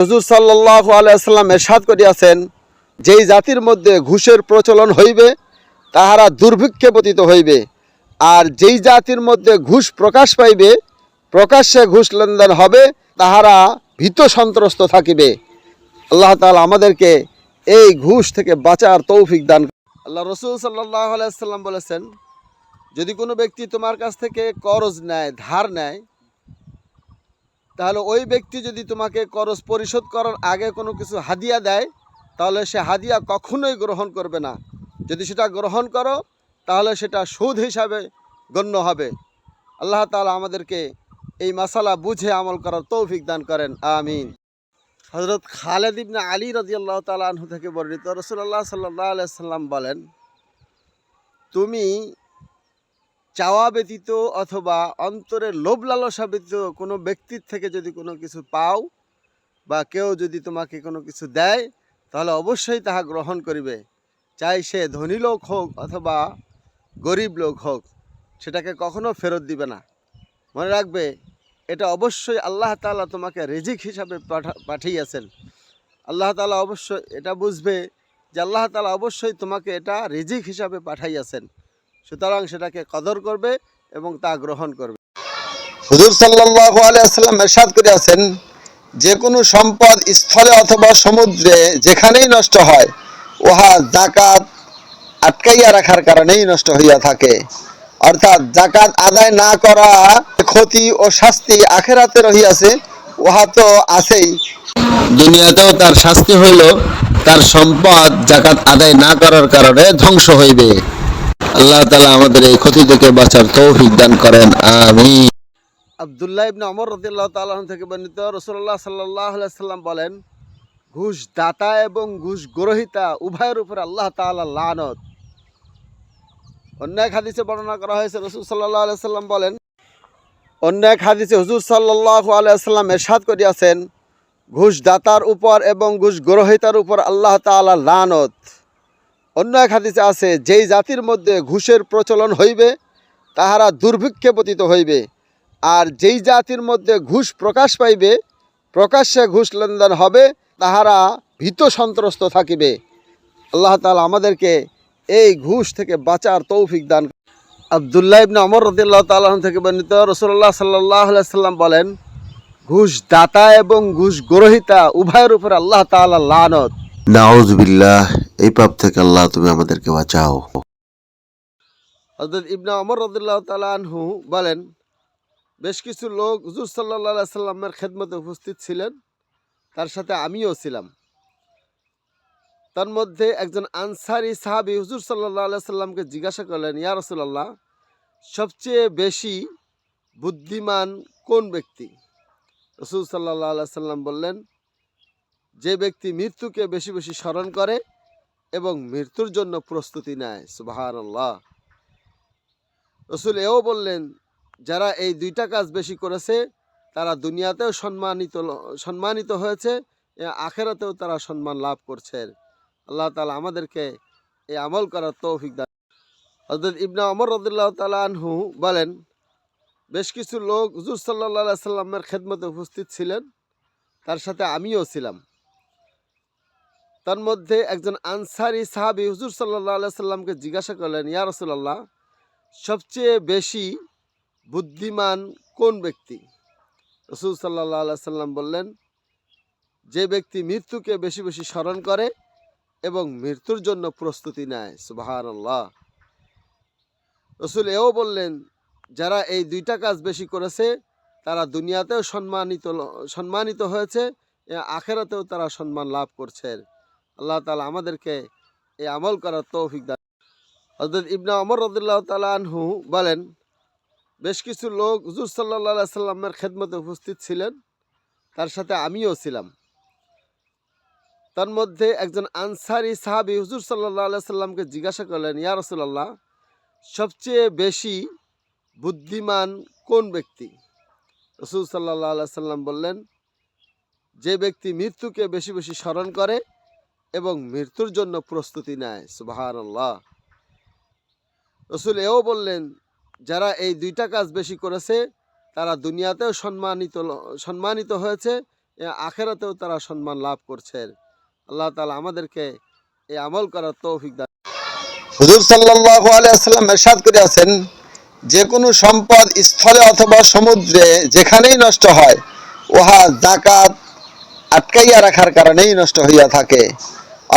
হুজুর সাল্লাহ আলাইসাল্লাম এরশাদ করিয়াছেন, যেই জাতির মধ্যে ঘুষের প্রচলন হইবে, তাহারা দুর্ভিক্ষে পতিত হইবে। আর যেই জাতির মধ্যে ঘুষ প্রকাশ পাইবে, প্রকাশ্যে ঘুষ লেনদেন হবে, তাহারা ভীত সন্ত্রস্ত থাকিবে। আল্লাহ তালা আমাদেরকে এই ঘুষ থেকে বাঁচার তৌফিক দান আল্লাহ রসুল সাল্লাহ আলাইসাল্লাম বলেছেন, যদি কোনো ব্যক্তি তোমার কাছ থেকে করজ নেয়, ধার নেয় তাহলে ওই ব্যক্তি যদি তোমাকে করজ পরিশোধ করার আগে কোনো কিছু হাদিয়া দেয়, তাহলে সে হাদিয়া কখনোই গ্রহণ করবে না। যদি সেটা গ্রহণ করো, তাহলে সেটা সুদ হিসাবে গণ্য হবে। আল্লাহ তালা আমাদেরকে এই মাসালা বুঝে আমল করার তৌফিক দান করেন। আমিন। হজরত খালেদ ইবনে আলী রাজিয়াল্লাহ তাআলা আনহু থেকে বর্ণিত রসুল্লাহ সাল্লাহ সাল্লাম বলেন, তুমি চাওয়া ব্যতীত অথবা অন্তরের লোভ লালসা ব্যতীত কোনো ব্যক্তির থেকে যদি কোনো কিছু পাও বা কেউ যদি তোমাকে কোনো কিছু দেয়, তাহলে অবশ্যই তাহা গ্রহণ করিবে। চাই সে ধনী লোক হোক অথবা গরিব লোক হোক, সেটাকে কখনো ফেরত দিবে না। মনে রাখবে, এটা অবশ্যই আল্লাহ তালা তোমাকে রিজিক হিসাবে পাঠা, পাঠিয়েছেন। আল্লাহ তালা অবশ্যই এটা বুঝবে যে আল্লাহ তালা অবশ্যই তোমাকে এটা রিজিক হিসাবে পাঠাইয়াছেন। সুতরাং সেটাকে কদর করবে এবং তা গ্রহণ করবে। হুজুর সাল্লাল্লাহু আলাইহি ওয়াসাল্লাম ইরশাদ করিয়াছেন যে কোনো সম্পদ স্থলে অথবা সমুদ্রে যেখানেই নষ্ট হয় উহা জাকাত আটকাইয়া রাখার কারণেই নষ্ট হইয়া থাকে। অর্থাৎ জাকাত আদায় না করা ক্ষতি ও শাস্তি আখেরাতে রহিয়াছে উহা তো আছেই। দুনিয়াতেও তার শাস্তি হইল তার সম্পদ জাকাত আদায় না করার কারণে ধ্বংস হইবে। আল্লাহ তালা আমাদের এই ক্ষতি থেকে বাঁচার তৌফিক দান করেন আমি আবদুল্লাহ ইবনে অমর রদিল্লাহ তাআলা থেকে বর্ণিত রসুল্লাহ সাল্লাহ সাল্লাম বলেন ঘুষ দাতা এবং ঘুষ গ্রহিতা উভয়ের উপর আল্লাহ তাআলা লানত। অন্য এক হাদিসে বর্ণনা করা হয়েছে, রসুল সাল্লাহ আলাইসাল্লাম বলেন, অন্য এক হাদিসে হুজুর সাল্লাহ আলাইসাল্লাম এরশাদ করিয়াছেন ঘুষ দাতার উপর এবং ঘুষ গ্রহিতার উপর আল্লাহ তাআলা লানত। অন্য এক হাদিসে আছে, যেই জাতির মধ্যে ঘুষের প্রচলন হইবে, তাহারা দুর্ভিক্ষে পতিত হইবে। আর যেই জাতির মধ্যে ঘুষ প্রকাশ পাইবে, প্রকাশ্যে ঘুষ লেনদেন হবে, তাহারা ভীত সন্ত্রস্ত থাকিবে। আল্লাহ তালা আমাদেরকে এই ঘুষ থেকে বাঁচার তৌফিক দান। আবদুল্লাহ ইবনে অমর রদিল্লাহ তাআলা থেকে বর্ণিত রসুল্লাহ সাল্লাহ সাল্লাম বলেন, ঘুষ দাতা এবং ঘুষ গ্রহিতা উভয়ের উপর আল্লাহ তালা লানত। নাউজবিল্লাহ এই পাপ থেকে আল্লাহ তুমি আমাদেরকে বাঁচাও। হজরত ইবনে অমর রদুল্লাহ বলেন, বেশ কিছু লোক হুজুর সাল্লাহ সাল্লামের খেদমতে উপস্থিত ছিলেন, তার সাথে আমিও ছিলাম। তার মধ্যে একজন আনসারি সাহাবি হুজুর সাল্লাহ সাল্লামকে জিজ্ঞাসা করলেন, ইয়া রসুল্লাহ সবচেয়ে বেশি বুদ্ধিমান কোন ব্যক্তি? রসুল সাল্লাহ সাল্লাম বললেন যে ব্যক্তি মৃত্যুকে বেশি বেশি স্মরণ করে এবং মৃত্যুর জন্য প্রস্তুতি নেয় সুবাহান আল্লাহ রসুল এও বললেন, যারা এই দুইটা কাজ বেশি করেছে, তারা দুনিয়াতেও সম্মানিত সম্মানিত হয়েছে আখেরাতেও তারা সম্মান লাভ করছে। আল্লাহ তালা আমাদেরকে এই আমল করার তৌফিক দান হজরত ইবনা অমর রদুল্লাহ তালা আনহু বলেন, বেশ কিছু লোক হুজুর সাল্লাহ সাল্লামের খেদমতে উপস্থিত ছিলেন, তার সাথে আমিও ছিলাম। তার মধ্যে একজন আনসারি সাহাবি হুজুর সাল্লাহ সাল্লামকে জিজ্ঞাসা করলেন, ইয়া রসুল্লাহ সবচেয়ে বেশি বুদ্ধিমান কোন ব্যক্তি? রসুল সাল্লাহ সাল্লাম বললেন, যে ব্যক্তি মৃত্যুকে বেশি বেশি স্মরণ করে এবং মৃত্যুর জন্য প্রস্তুতি নেয়। সুবাহান আল্লাহ রসুল এও বললেন, যারা এই দুইটা কাজ বেশি করেছে, তারা দুনিয়াতেও সম্মানিত সম্মানিত হয়েছে আখেরাতেও তারা সম্মান লাভ করছে। আল্লাহ তালা আমাদেরকে এই আমল করার তৌফিক দান হজরত ইবনা অমর রদুল্লাহ তালা আনহু বলেন, বেশ কিছু লোক হুজুর সাল্লাহ সাল্লামের খেদমতে উপস্থিত ছিলেন, তার সাথে আমিও ছিলাম। তার মধ্যে একজন আনসারি সাহাবি হুজুর সাল্লাহ সাল্লামকে জিজ্ঞাসা করলেন, ইয়া রসুল্লাহ সবচেয়ে বেশি বুদ্ধিমান কোন ব্যক্তি? রসুল সাল্লাহ সাল্লাম বললেন, যে ব্যক্তি মৃত্যুকে বেশি বেশি স্মরণ করে এবং মৃত্যুর জন্য প্রস্তুতি নেয় সুবাহান আল্লাহ রসুল এও বললেন, যারা এই দুইটা কাজ বেশি করেছে, তারা দুনিয়াতেও সম্মানিত সম্মানিত হয়েছে আখেরাতেও তারা সম্মান লাভ করছেন আল্লাহ তালা আমাদেরকে এই আমল করার তৌফিক দান হুজুর সাল্লাল্লাহু আলাইহি সাল্লাম ইরশাদ করিয়াছেন, যে কোনো সম্পদ স্থলে অথবা সমুদ্রে যেখানেই নষ্ট হয়, উহা জাকাত আটকাইয়া রাখার কারণেই নষ্ট হইয়া থাকে।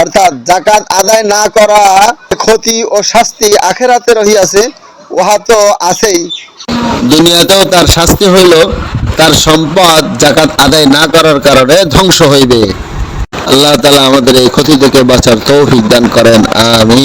অর্থাৎ জাকাত আদায় না করা ক্ষতি ও শাস্তি আখেরাতে রহিয়াছে, উহা তো আছেই। দুনিয়াতেও তার শাস্তি হইল, তার সম্পদ জাকাত আদায় না করার কারণে ধ্বংস হইবে। আল্লাহ তালা আমাদের এই ক্ষতি থেকে বাঁচার তৌফিক দান করেন আমি